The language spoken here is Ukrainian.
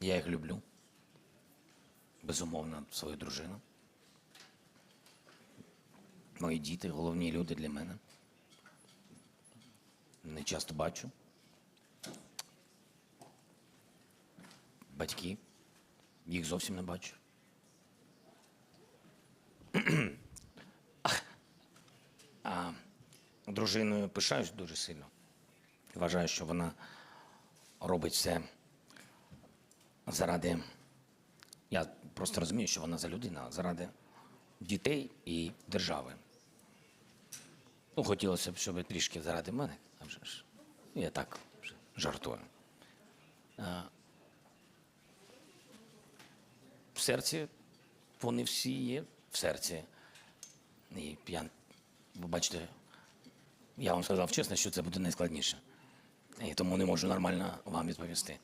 Я їх люблю. Безумовно, свою дружину. Мої діти головні люди для мене. Не часто бачу. Батьки. Їх зовсім не бачу. А дружиною пишаюсь дуже сильно. Вважаю, що вона робить все заради. Я просто розумію, що вона за людина, заради дітей і держави. Ну, хотілося б, щоб трішки заради мене, а вже ж. Я так жартую. В серці вони всі є в серці. І я, ви бачите, я вам сказав чесно, що це буде найскладніше. І тому не можу нормально вам відповісти.